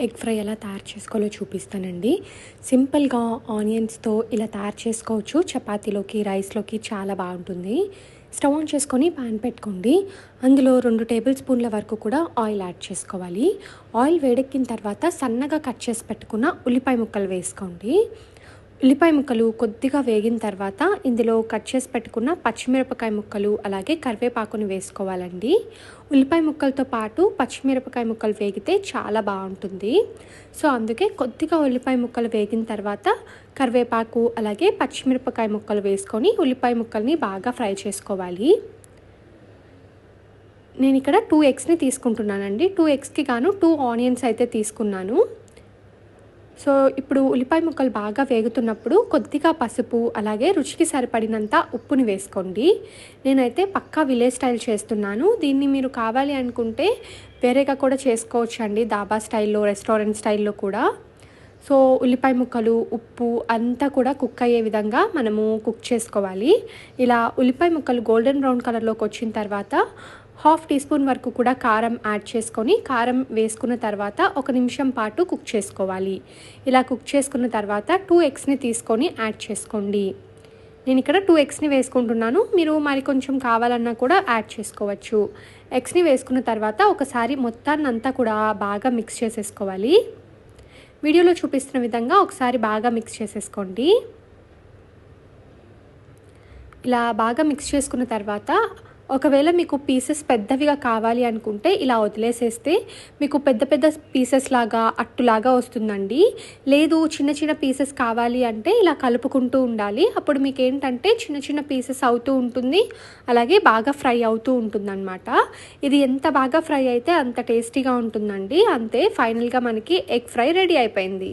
Egg fry ఎలా తయారు చేసుకోవాలో చూపిస్తానండి. సింపుల్గా ఆనియన్స్తో ఇలా తయారు చేసుకోవచ్చు. చపాతీలోకి రైస్లోకి చాలా బాగుంటుంది. స్టవ్ ఆన్ చేసుకొని పాన్ పెట్టుకోండి. అందులో రెండు టేబుల్ స్పూన్ల వరకు కూడా ఆయిల్ యాడ్ చేసుకోవాలి. ఆయిల్ వేడెక్కిన తర్వాత సన్నగా కట్ చేసి పెట్టుకున్న ఉల్లిపాయ ముక్కలు వేసుకోండి. ఉల్లిపాయ ముక్కలు కొద్దిగా వేగిన తర్వాత ఇందులో కట్ చేసి పెట్టుకున్న పచ్చిమిరపకాయ ముక్కలు అలాగే కరివేపాకుని వేసుకోవాలండి. ఉల్లిపాయ ముక్కలతో పాటు పచ్చిమిరపకాయ ముక్కలు వేగితే చాలా బాగుంటుంది. సో అందుకే కొద్దిగా ఉల్లిపాయ ముక్కలు వేగిన తర్వాత కరివేపాకు అలాగే పచ్చిమిరపకాయ ముక్కలు వేసుకొని ఉల్లిపాయ ముక్కల్ని బాగా ఫ్రై చేసుకోవాలి. నేను ఇక్కడ టూ ఎగ్స్ని తీసుకుంటున్నానండి. టూ ఎగ్స్కి గాను టూ ఆనియన్స్ అయితే తీసుకున్నాను. సో ఇప్పుడు ఉల్లిపాయ ముక్కలు బాగా వేగుతున్నప్పుడు కొద్దిగా పసుపు అలాగే రుచికి సరిపడినంత ఉప్పుని వేసుకోండి. నేనైతే పక్కా విలేజ్ స్టైల్ చేస్తున్నాను. దీన్ని మీరు కావాలి అనుకుంటే వేరేగా కూడా చేసుకోవచ్చు అండి దాబా స్టైల్లో రెస్టారెంట్ స్టైల్లో కూడా. సో ఉల్లిపాయ ముక్కలు ఉప్పు అంతా కూడా కుక్ అయ్యే విధంగా మనము కుక్ చేసుకోవాలి. ఇలా ఉల్లిపాయ ముక్కలు గోల్డెన్ బ్రౌన్ కలర్లోకి వచ్చిన తర్వాత హాఫ్ టీ స్పూన్ వరకు కూడా కారం యాడ్ చేసుకొని కారం వేసుకున్న తర్వాత ఒక నిమిషం పాటు కుక్ చేసుకోవాలి. ఇలా కుక్ చేసుకున్న తర్వాత టూ ఎగ్స్ని తీసుకొని యాడ్ చేసుకోండి. నేను ఇక్కడ టూ ఎగ్స్ని వేసుకుంటున్నాను. మీరు మరి కొంచెం కావాలన్నా కూడా యాడ్ చేసుకోవచ్చు. ఎగ్స్ని వేసుకున్న తర్వాత ఒకసారి మొత్తాన్ని అంతా కూడా బాగా మిక్స్ చేసేసుకోవాలి. వీడియోలో చూపిస్తున్న విధంగా ఒకసారి బాగా మిక్స్ చేసేసుకోండి. ఇలా బాగా మిక్స్ చేసుకున్న తర్వాత ఒకవేళ మీకు పీసెస్ పెద్దవిగా కావాలి అనుకుంటే ఇలా వదిలేసేస్తే మీకు పెద్ద పెద్ద పీసెస్ లాగా అట్టులాగా వస్తుందండి. లేదు చిన్న చిన్న పీసెస్ కావాలి అంటే ఇలా కలుపుకుంటూ ఉండాలి. అప్పుడు మీకు ఏంటంటే చిన్న చిన్న పీసెస్ అవుతూ ఉంటుంది. అలాగే బాగా ఫ్రై అవుతూ ఉంటుందన్నమాట. ఇది ఎంత బాగా ఫ్రై అయితే అంత టేస్టీగా ఉంటుందండి. అంతే ఫైనల్గా మనకి ఎగ్ ఫ్రై రెడీ అయిపోయింది.